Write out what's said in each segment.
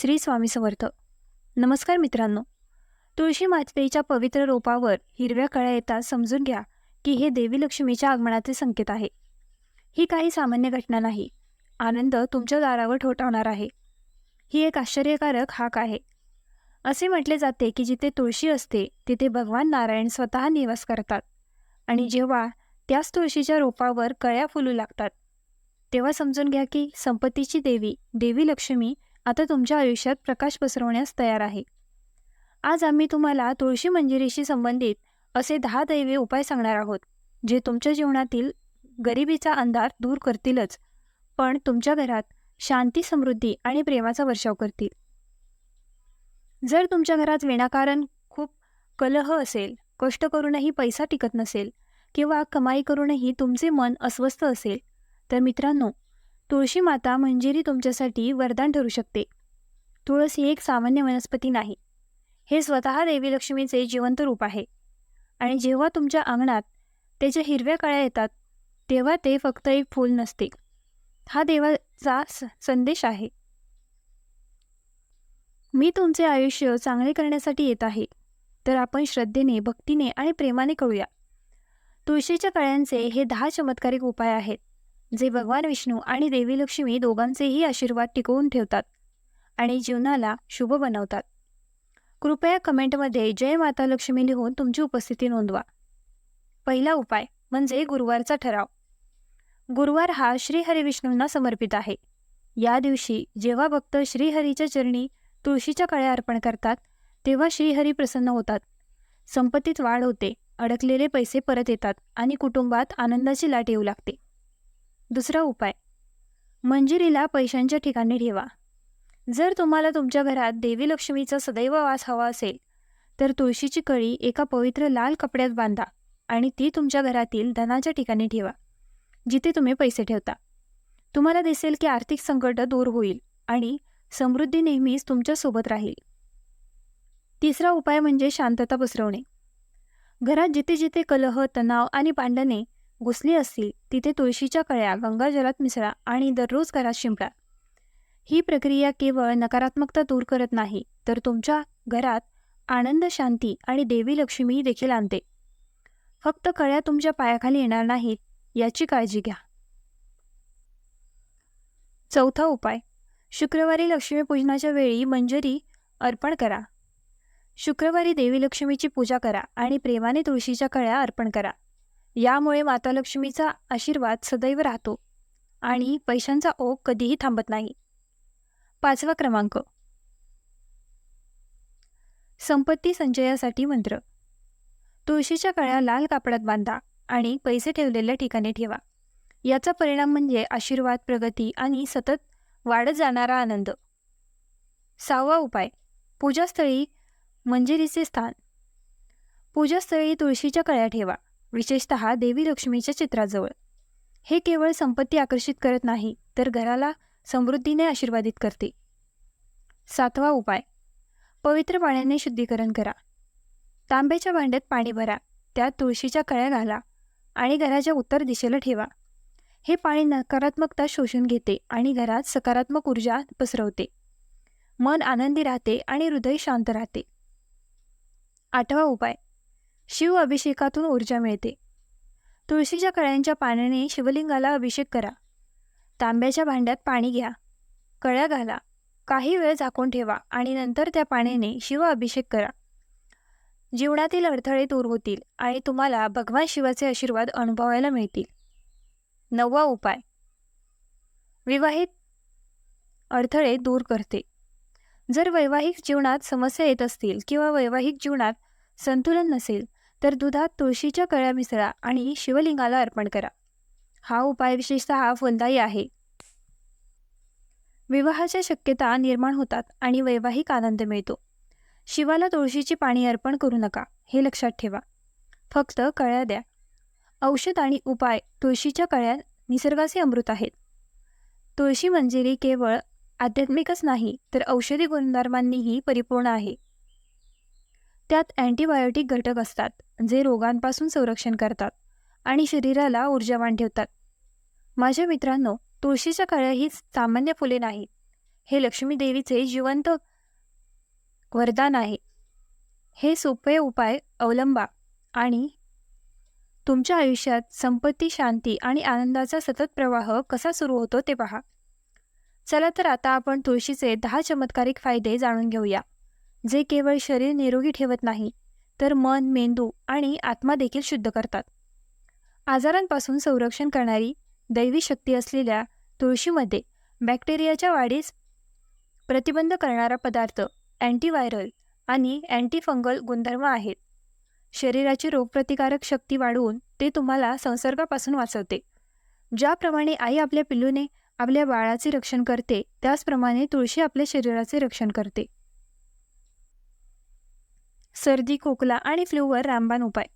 श्री स्वामी समर्थ. नमस्कार मित्रांनो. तुळशी मातेच्या पवित्र रोपावर हिरव्या कळ्या येतात समजून घ्या की हे देवी लक्ष्मीच्या आगमनाचे संकेत आहे. ही काही सामान्य घटना नाही. आनंद तुमच्या दारावर ठोठावणार आहे. ही एक आश्चर्यकारक हाक आहे. असे म्हटले जाते की जिथे तुळशी असते तिथे भगवान नारायण स्वतः निवास करतात आणि जेव्हा त्याच तुळशीच्या रोपावर कळ्या फुलू लागतात तेव्हा समजून घ्या की संपत्तीची देवी देवी लक्ष्मी आता तुमच्या आयुष्यात प्रकाश पसरवण्यास तयार आहे. आज आम्ही तुम्हाला तुळशी मंजिरीशी संबंधित असे दहा दैवे उपाय सांगणार आहोत जे तुमच्या जीवनातील गरिबीचा अंधार दूर करतीलच पण तुमच्या घरात शांती समृद्धी आणि प्रेमाचा वर्षाव करतील. जर तुमच्या घरात विनाकारण खूप कलह असेल कष्ट करूनही पैसा टिकत नसेल किंवा कमाई करूनही तुमचे मन अस्वस्थ असेल तर मित्रांनो तुळशी माता मंजिरी तुमच्यासाठी वरदान ठरू शकते. तुळस ही एक सामान्य वनस्पती नाही. हे स्वतः देवी लक्ष्मीचे जिवंत रूप आहे. आणि जेव्हा तुमच्या अंगणात त्याच्या हिरव्या कळ्या येतात तेव्हा ते फक्त एक फूल नसते. हा देवाचा स संदेश आहे. मी तुमचे आयुष्य चांगले करण्यासाठी येत आहे. तर आपण श्रद्धेने भक्तीने आणि प्रेमाने कळूया तुळशीच्या कळ्यांचे हे दहा चमत्कारिक उपाय आहेत. जे भगवान विष्णू आणि देवी लक्ष्मी दोघांचेही आशीर्वाद टिकवून ठेवतात आणि जीवनाला शुभ बनवतात. कृपया कमेंटमध्ये जय माता लक्ष्मी लिहून तुमची उपस्थिती नोंदवा. पहिला उपाय म्हणजे गुरुवारचा ठराव. गुरुवार हा श्रीहरिविष्णूंना समर्पित आहे. या दिवशी जेव्हा भक्त श्रीहरीच्या चरणी तुळशीच्या कळ्या अर्पण करतात तेव्हा श्रीहरी प्रसन्न होतात. संपत्तीत वाढ होते अडकलेले पैसे परत येतात आणि कुटुंबात आनंदाची लाट येऊ लागते. दुसरा उपाय. मंजिरीला पैशांच्या ठिकाणी ठेवा. जर तुम्हाला तुमच्या घरात देवी लक्ष्मीचा सदैव वास हवा असेल तर तुळशीची कळी एका पवित्र लाल कपड्यात बांधा आणि ती तुमच्या घरातील धनाच्या ठिकाणी ठेवा जिथे तुम्ही पैसे ठेवता. तुम्हाला दिसेल की आर्थिक संकट दूर होईल आणि समृद्धी नेहमीच तुमच्यासोबत राहील. तिसरा उपाय म्हणजे शांतता पसरवणे. घरात जिथे जिथे कलह तणाव आणि भांडणे घुसली असतील तिथे तुळशीच्या कळ्या गंगाजलात मिसळा आणि दररोज घरात शिंपडा ही प्रक्रिया केवळ नकारात्मकता दूर करत नाही तर तुमच्या घरात आनंद शांती आणि देवी लक्ष्मी देखील आणते. फक्त कळ्या तुमच्या पायाखाली येणार नाहीत याची काळजी घ्या. चौथा उपाय. शुक्रवारी लक्ष्मीपूजनाच्या वेळी मंजरी अर्पण करा. शुक्रवारी देवी लक्ष्मीची पूजा करा आणि प्रेमाने तुळशीच्या कळ्या अर्पण करा. यामुळे माता लक्ष्मीचा आशीर्वाद सदैव राहतो आणि पैशांचा ओघ कधीही थांबत नाही. पाचवा क्रमांक. संपत्ती संचयासाठी मंत्र. तुळशीच्या कळ्या लाल कापडात बांधा आणि पैसे ठेवलेल्या ठिकाणी ठेवा. याचा परिणाम म्हणजे आशीर्वाद प्रगती आणि सतत वाढत जाणारा आनंद. सहावा उपाय. पूजास्थळी मंजिरीचे स्थान. पूजास्थळी तुळशीच्या कळ्या ठेवा. विशेषत देवी लक्ष्मीच्या चित्राजवळ. हे केवळ संपत्ती आकर्षित करत नाही तर घराला समृद्धीने आशीर्वादित करते. सातवा उपाय. पवित्र पाण्याने शुद्धीकरण करा. तांब्याच्या भांड्यात पाणी भरा त्यात तुळशीच्या कळ्या घाला आणि घराच्या उत्तर दिशेला ठेवा. हे पाणी नकारात्मकता शोषून घेते आणि घरात सकारात्मक ऊर्जा पसरवते. मन आनंदी राहते आणि हृदय शांत राहते. आठवा उपाय. शिव अभिषेकातून ऊर्जा मिळते. तुळशीच्या कळ्यांच्या पाण्याने शिवलिंगाला अभिषेक करा. तांब्याच्या भांड्यात पाणी घ्या. कळ्या घाला. काही वेळ झाकून ठेवा आणि नंतर त्या पाण्याने शिव अभिषेक करा. जीवनातील अडथळे दूर होतील आणि तुम्हाला भगवान शिवाचे आशीर्वाद अनुभवायला मिळतील. नववा उपाय. विवाहित अडथळे दूर करते. जर वैवाहिक जीवनात समस्या येत असतील किंवा वैवाहिक जीवनात संतुलन नसेल तर दुधात तुळशीच्या कळ्या मिसळा आणि शिवलिंगाला अर्पण करा. हा उपाय विशेषतः फलदायी आहे. विवाहाच्या शक्यता निर्माण होतात आणि वैवाहिक आनंद मिळतो. शिवाला तुळशीची पाणी अर्पण करू नका हे लक्षात ठेवा. फक्त कळ्या द्या. औषध आणि उपाय तुळशीच्या कळ्या निसर्गाचे अमृत आहेत. तुळशी मंजिरी केवळ आध्यात्मिकच नाही तर औषधी गुणधर्मांनीही परिपूर्ण आहे. त्यात अँटीबायोटिक घटक असतात जे रोगांपासून संरक्षण करतात आणि शरीराला ऊर्जावान ठेवतात. माझ्या मित्रांनो तुळशीच्या कळ्या ही सामान्य फुले नाहीत. हे लक्ष्मी देवीचे जिवंत वरदान आहे. हे सोपे उपाय अवलंबा आणि तुमच्या आयुष्यात संपत्ती शांती आणि आनंदाचा सतत प्रवाह कसा सुरू होतो ते पहा. चला तर आता आपण तुळशीचे दहा चमत्कारिक फायदे जाणून घेऊया. जे केवळ शरीर निरोगी ठेवत नाही तर मन मेंदू आणि आत्मा देखील शुद्ध करतात. आजारांपासून संरक्षण करणारी दैवी शक्ती असलेल्या तुळशीमध्ये बॅक्टेरियाच्या वाढीस प्रतिबंध करणारा पदार्थ अँटीव्हायरल आणि अँटीफंगल गुणधर्म आहेत. शरीराची रोगप्रतिकारक शक्ती वाढवून ते तुम्हाला संसर्गापासून वाचवते. ज्याप्रमाणे आई आपल्या पिल्लूने आपल्या बाळाचे रक्षण करते त्याचप्रमाणे तुळशी आपल्या शरीराचे रक्षण करते. सर्दी खोकला आणि फ्लूवर रामबाण उपाय.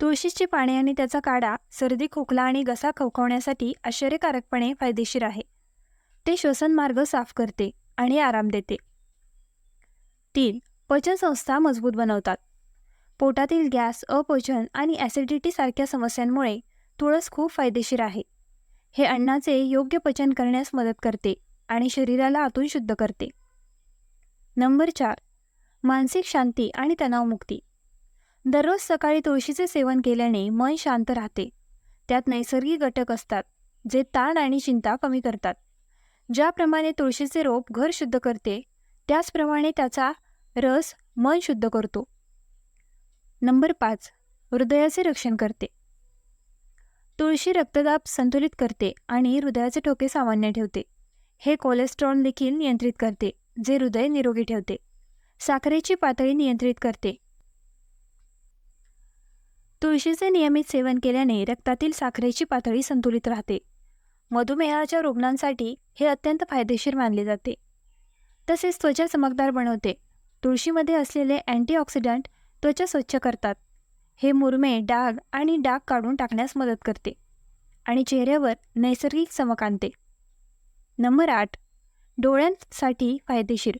तुळशीची पाने आणि त्याचा काढा सर्दी खोकला आणि घसा खवखवण्यासाठी आश्चर्यकारकपणे फायदेशीर आहे. ते श्वसनमार्ग साफ करते आणि आराम देते. तीन पचनसंस्था मजबूत बनवतात. पोटातील गॅस अपचन आणि ॲसिडिटी सारख्या समस्यांमुळे तुळस खूप फायदेशीर आहे. हे अन्नाचे योग्य पचन करण्यास मदत करते आणि शरीराला आतून शुद्ध करते. नंबर चार मानसिक शांती आणि तणावमुक्ती दररोज सकाळी तुळशीचे सेवन केल्याने मन शांत राहते. त्यात नैसर्गिक घटक असतात जे ताण आणि चिंता कमी करतात. ज्याप्रमाणे तुळशीचे रोप घर शुद्ध करते त्याचप्रमाणे त्याचा रस मन शुद्ध करतो. नंबर पाच हृदयाचे रक्षण करते. तुळशी रक्तदाब संतुलित करते आणि हृदयाचे ठोके सामान्य ठेवते. हे कोलेस्ट्रॉल देखील नियंत्रित करते जे हृदय निरोगी ठेवते. साखरेची पातळी नियंत्रित करते. तुळशीचे नियमित सेवन केल्याने रक्तातील साखरेची पातळी संतुलित राहते. मधुमेहाच्या रुग्णांसाठी हे अत्यंत फायदेशीर मानले जाते. तसेच त्वचा चमकदार बनवते. तुळशीमध्ये असलेले अँटीऑक्सिडंट त्वचा स्वच्छ करतात. हे मुरमे डाग आणि डाग काढून टाकण्यास मदत करते. आणि चेहऱ्यावर नैसर्गिक चमक आणते. नंबर आठ. डोळ्यांसाठी फायदेशीर.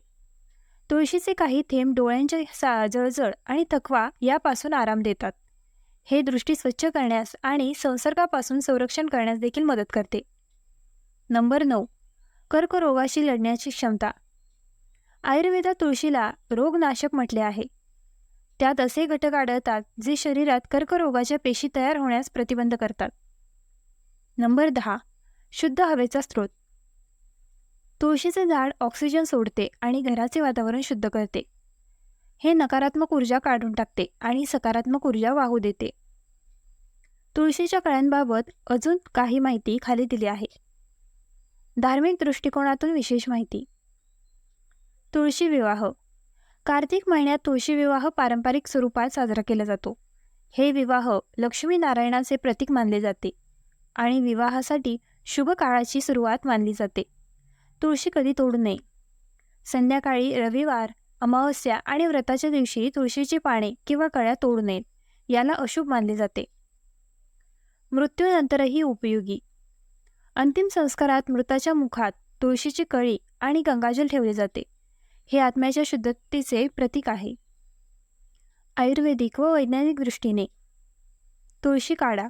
तुळशीचे काही थेंब डोळ्यांच्या सा जळजळ आणि थकवा यापासून आराम देतात. हे दृष्टी स्वच्छ करण्यास आणि संसर्गापासून संरक्षण करण्यास देखील मदत करते. नंबर नऊ. कर्करोगाशी लढण्याची क्षमता. आयुर्वेदात तुळशीला रोगनाशक म्हटले आहे. त्यात असे घटक आढळतात जे शरीरात कर्करोगाच्या पेशी तयार होण्यास प्रतिबंध करतात. नंबर दहा. शुद्ध हवेचा स्रोत. तुळशीचे झाड ऑक्सिजन सोडते आणि घराचे वातावरण शुद्ध करते. हे नकारात्मक ऊर्जा काढून टाकते आणि सकारात्मक ऊर्जा वाहू देते. तुळशीच्या कळ्यांबाबत अजून काही माहिती खाली दिली आहे. धार्मिक दृष्टिकोनातून विशेष माहिती. तुळशी विवाह. कार्तिक महिन्यात तुळशी विवाह पारंपरिक स्वरूपात साजरा केला जातो. हे विवाह लक्ष्मीनारायणाचे प्रतीक मानले जाते आणि विवाहासाठी शुभ काळाची सुरुवात मानली जाते. तुळशी कधी तोडू नये. संध्याकाळी रविवार अमावस्या आणि व्रताच्या दिवशी तुळशीची पाने किंवा कळ्या तोडू नयेत याला अशुभ मानले जाते. मृत्यूनंतरही उपयोगी. अंतिम संस्कारात मृताच्या मुखात तुळशीची कळी आणि गंगाजल ठेवले जाते. हे आत्म्याच्या शुद्धतेचे प्रतीक आहे. आयुर्वेदिक व वैज्ञानिक दृष्टीने. तुळशी काढा.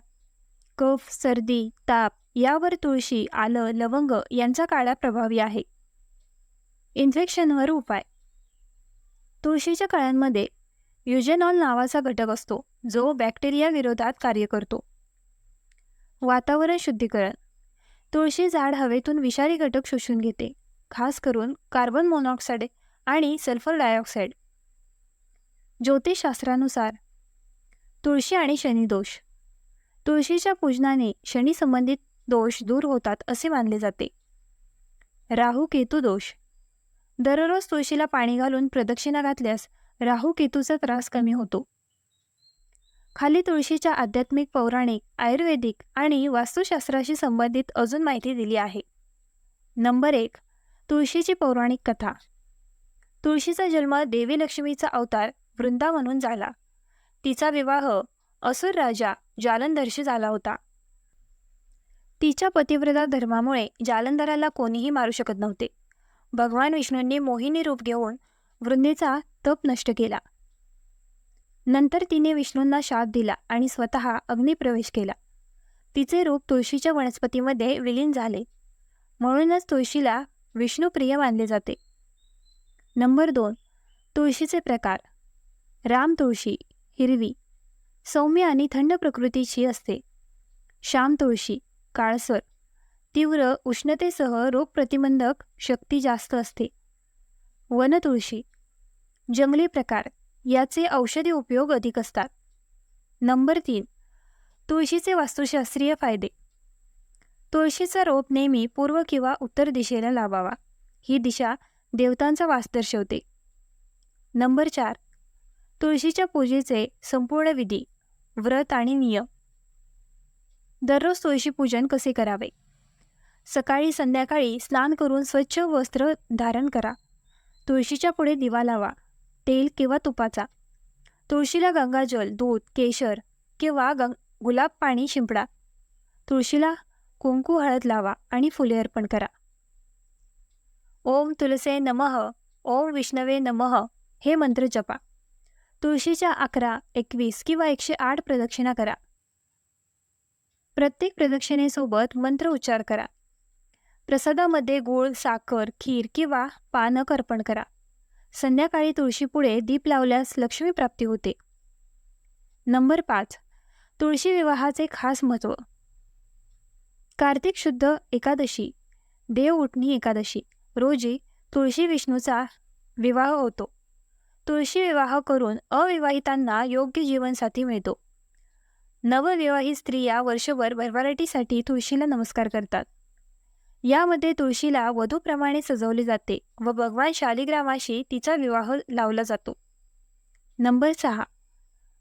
कफ सर्दी ताप यावर तुळशी आलं लवंग यांचा काळा प्रभावी आहे. इन्फेक्शनवर उपाय. तुळशीच्या कळ्यांमध्ये युजेनॉल नावाचा घटक असतो जो बॅक्टेरिया विरोधात कार्य करतो. वातावरण शुद्धीकरण. तुळशी झाड हवेतून विषारी घटक शोषून घेते खास करून कार्बन मोनॉक्साईड आणि सल्फर डायऑक्साईड ज्योतिषशास्त्रानुसार तुळशी आणि शनिदोष तुळशीच्या पूजनाने शनी संबंधित दोष दूर होतात असे मानले जाते. राहू केतू दोष. दररोज तुळशीला पाणी घालून प्रदक्षिणा घातल्यास राहू केतूचा त्रास कमी होतो. खाली तुळशीच्या आध्यात्मिक पौराणिक आयुर्वेदिक आणि वास्तुशास्त्राशी संबंधित अजून माहिती दिली आहे. नंबर एक तुळशीची पौराणिक कथा. तुळशीचा जन्म देवी लक्ष्मीचा अवतार वृंदा म्हणून झाला. तिचा विवाह असुर राजा जालंधरशी झाला होता. तिच्या पतिव्रता धर्मामुळे जालंधराला कोणीही मारू शकत नव्हते. भगवान विष्णूंनी मोहिनी रूप घेऊन वृंदेचा तप नष्ट केला. नंतर तिने विष्णूंना शाप दिला आणि स्वतः अग्निप्रवेश केला. तिचे रूप तुळशीच्या वनस्पतीमध्ये विलीन झाले. म्हणूनच तुळशीला विष्णुप्रिय मानले जाते. नंबर दोन. तुळशीचे प्रकार. राम तुळशी हिरवी. सौम्य आणि थंड प्रकृतीची असते. श्याम तुळशी काळसर. तीव्र उष्णतेसह रोगप्रतिबंधक शक्ती जास्त असते. वन तुळशी. जंगली प्रकार. याचे औषधी उपयोग अधिक असतात. नंबर तीन. तुळशीचे वास्तुशास्त्रीय फायदे. तुळशीचा रोप नेहमी पूर्व किंवा उत्तर दिशेला लावावा. ही दिशा देवतांचा वास दर्शवते. नंबर चार. तुळशीच्या पूजेचे संपूर्ण विधी व्रत आणि नियम. दररोज तुळशी पूजन कसे करावे? सकाळी संध्याकाळी स्नान करून स्वच्छ वस्त्र धारण करा. तुळशीच्या पुढे दिवा लावा तेल किंवा तुपाचा. तुळशीला गंगाजल दूध केशर किंवा गंग गुलाब पाणी शिंपडा. तुळशीला कुंकू हळद लावा आणि फुले अर्पण करा. ओम तुलसे नमः ओम विष्णवे नमः हे मंत्र जपा. तुळशीच्या अकरा एकवीस किंवा एकशे आठ प्रदक्षिणा करा. प्रत्येक प्रदक्षिणेसोबत मंत्र उच्चार करा. प्रसादामध्ये गूळ साखर खीर किंवा पानक अर्पण करा. संध्याकाळी तुळशीपुढे दीप लावल्यास लक्ष्मी प्राप्ती होते. नंबर पाच. तुळशी विवाहाचे खास महत्त्व कार्तिक शुद्ध एकादशी देव उठणी एकादशी रोजी तुळशी विष्णूचा विवाह होतो. तुळशी विवाह करून अविवाहितांना योग्य जीवनसाथी मिळतो. नवविवाहित स्त्रिया वर्षभर भरभराटीसाठी तुळशीला नमस्कार करतात. यामध्ये तुळशीला वधूप्रमाणे सजवले जाते व भगवान शालिग्रामाशी तिचा विवाह लावला जातो. नंबर सहा.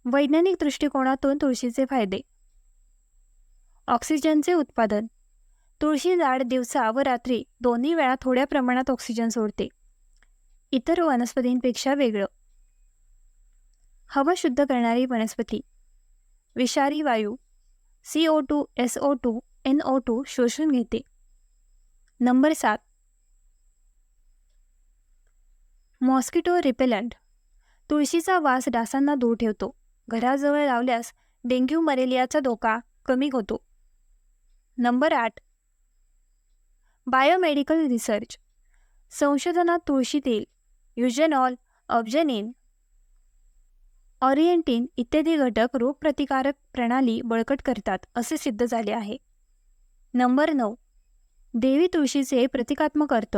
वैज्ञानिक दृष्टिकोनातून तुळशीचे फायदे. ऑक्सिजनचे उत्पादन. तुळशी झाड दिवसा व रात्री दोन्ही वेळा थोड्या प्रमाणात ऑक्सिजन सोडते. इतर वनस्पतींपेक्षा वेगळं. हवा शुद्ध करणारी वनस्पती. विषारी वायू C O two S O two N O two शोषून घेते. नंबर सात. Mosquito repellent. तुळशीचा वास डासांना दूर ठेवतो. घराजवळ लावल्यास डेंग्यू मलेरियाचा धोका कमी होतो. नंबर आठ. Biomedical research. संशोधनात तुळशी तेल युजेनॉल ऑब्जेनिन ऑरिएंटिन इत्यादी घटक रोगप्रतिकारक प्रणाली बळकट करतात असे सिद्ध झाले आहे. नंबर नऊ. देवी तुळशीचे प्रतिकात्मक अर्थ.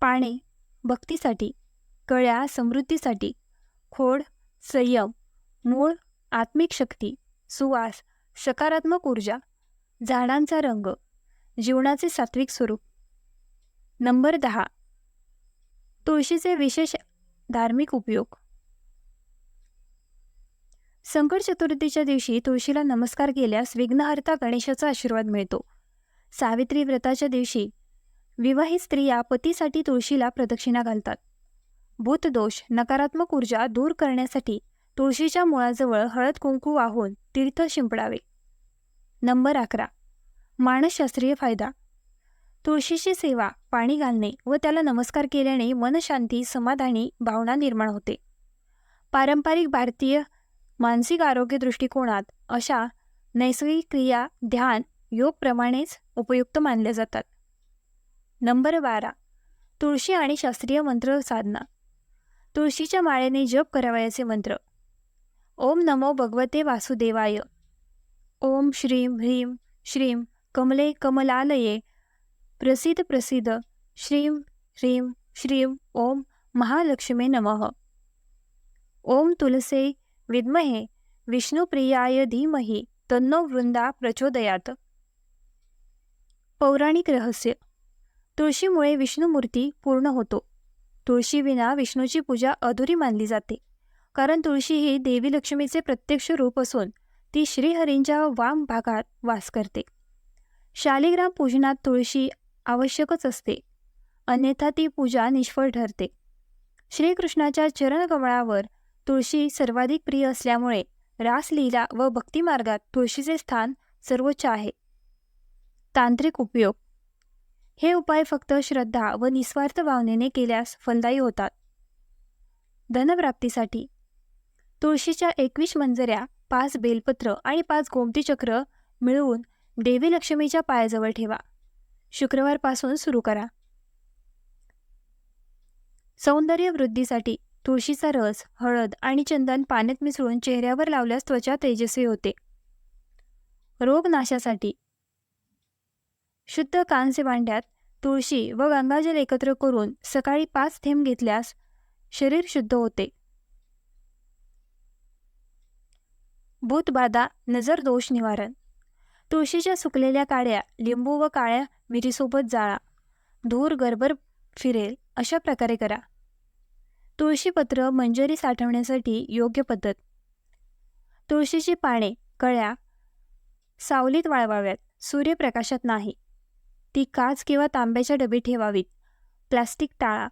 पाने भक्तीसाठी कळ्या समृद्धीसाठी खोड संयम मूळ आत्मिक शक्ती सुवास सकारात्मक ऊर्जा झाडांचा रंग जीवनाचे सात्विक स्वरूप. नंबर दहा. तुळशीचे विशेष धार्मिक उपयोग. संकट चतुर्थीच्या दिवशी तुळशीला नमस्कार केल्यास विघ्नहर्ता गणेशाचा आशीर्वाद मिळतो. सावित्री व्रताच्या दिवशी विवाहित स्त्रिया पतीसाठी तुळशीला प्रदक्षिणा घालतात. भूतदोष नकारात्मक ऊर्जा दूर करण्यासाठी तुळशीच्या मुळाजवळ हळद कुंकू वाहून तीर्थ शिंपडावे. नंबर अकरा. मानसशास्त्रीय फायदा. तुळशीची सेवा पाणी घालणे व त्याला नमस्कार केल्याने मनशांती समाधानी भावना निर्माण होते. पारंपरिक भारतीय मानसिक आरोग्य दृष्टिकोनात अशा नैसर्गिक क्रिया ध्यान योगप्रमाणेच उपयुक्त मानल्या जातात. नंबर बारा. तुळशी आणि शास्त्रीय मंत्र साधना. तुळशीच्या माळेने जप करावयाचे मंत्र. ओम नमो भगवते वासुदेवाय. ओम श्रीम ह्रीम श्रीम कमले कमलालये प्रसिद्ध प्रसिद्ध श्रीम ह्रीम श्रीम ओम महालक्ष्मी नमः. ओम तुलसे विद्महे विष्णुप्रियाय धीमहि तन्नो वृंदा प्रचोदयात. पौराणिक रहस्य. तुळशीमुळे विष्णुमूर्ती पूर्ण होतो. तुळशीविना विष्णूची पूजा अधुरी मानली जाते. कारण तुळशी ही देवी लक्ष्मीचे प्रत्यक्ष रूप असून ती श्रीहरींच्या वाम भागात वास करते. शालिग्राम पूजनात तुळशी आवश्यकच असते. अन्यथा ती पूजा निष्फळ ठरते. श्रीकृष्णाच्या चरणकमळावर तुळशी सर्वाधिक प्रिय असल्यामुळे रासलीला व भक्तिमार्गात तुळशीचे स्थान सर्वोच्च आहे. तांत्रिक उपयोग. हे उपाय फक्त श्रद्धा व निस्वार्थ भावनेने केल्यास फलदायी होतात. धनप्राप्तीसाठी. तुळशीच्या एकवीस मंजऱ्या पाच बेलपत्र आणि पाच गोमतीचक्र मिळवून देवी लक्ष्मीच्या पायाजवळ ठेवा. शुक्रवारपासून सुरू करा. सौंदर्य वृद्धीसाठी तुळशीचा रस हळद आणि चंदन पाण्यात मिसळून चेहऱ्यावर लावल्यास त्वचा तेजस्वी होते. रोगनाशासाठी शुद्ध कांस्य भांड्यात तुळशी व गंगाजल एकत्र करून सकाळी पाच थेंब घेतल्यास शरीर शुद्ध होते. भूतबाधा नजर दोष निवारण. तुळशीच्या सुकलेल्या काड्या लिंबू व काळ्या मिरीसोबत जाळा. धूर गरबर फिरेल अशा प्रकारे करा. तुळशीपत्र मंजरी साठवण्यासाठी योग्य पद्धत. तुळशीची पाने कळ्या सावलीत वाळवाव्यात सूर्यप्रकाशात नाही. ती काच किंवा तांब्याच्या डबी ठेवावीत. प्लास्टिक टाळा.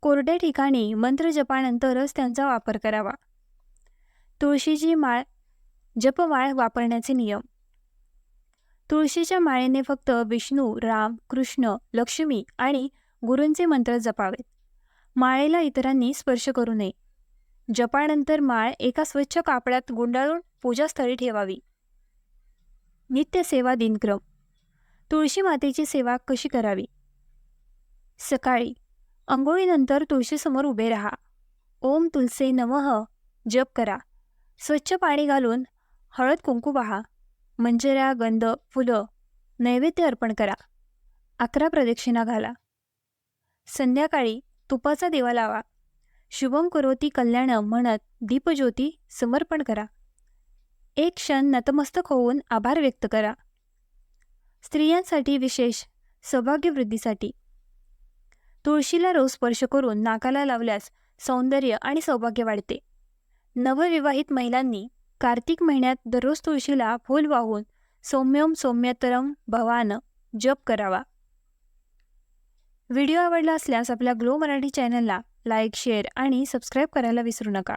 कोरड्या ठिकाणी मंत्रजपानंतरच त्यांचा वापर करावा. तुळशीची माळ जपमाळ वापरण्याचे नियम. तुळशीच्या माळेने फक्त विष्णू राम कृष्ण लक्ष्मी आणि गुरूंचे मंत्र जपावेत माळेला इतरांनी स्पर्श करू नये. जपानंतर माळ एका स्वच्छ कापडात गुंडाळून पूजास्थळी ठेवावी. नित्यसेवा दिनक्रम. तुळशी मातेची सेवा कशी करावी? सकाळी अंघोळीनंतर तुळशीसमोर उभे राहा. ओम तुलसे नमः जप करा. स्वच्छ पाणी घालून हळद कुंकू पहा. मंजऱ्या गंध फुलं नैवेद्य अर्पण करा. अकरा प्रदक्षिणा घाला. संध्याकाळी तुपाचा दिवा लावा. शुभम करोती कल्याण म्हणत दीपज्योती समर्पण करा. एक क्षण नतमस्तक होऊन आभार व्यक्त करा. स्त्रियांसाठी विशेष सौभाग्यवृद्धीसाठी. तुळशीला रोज स्पर्श करून नाकाला लावल्यास सौंदर्य आणि सौभाग्य वाढते. नवविवाहित महिलांनी कार्तिक महिन्यात दररोज तुळशीला फूल वाहून सौम्यम सौम्यतरम भवान जप करावा. व्हिडिओ आवडला असल्यास आपल्या ग्लो मराठी चॅनलला लाईक शेअर आणि सबस्क्राईब करायला विसरू नका.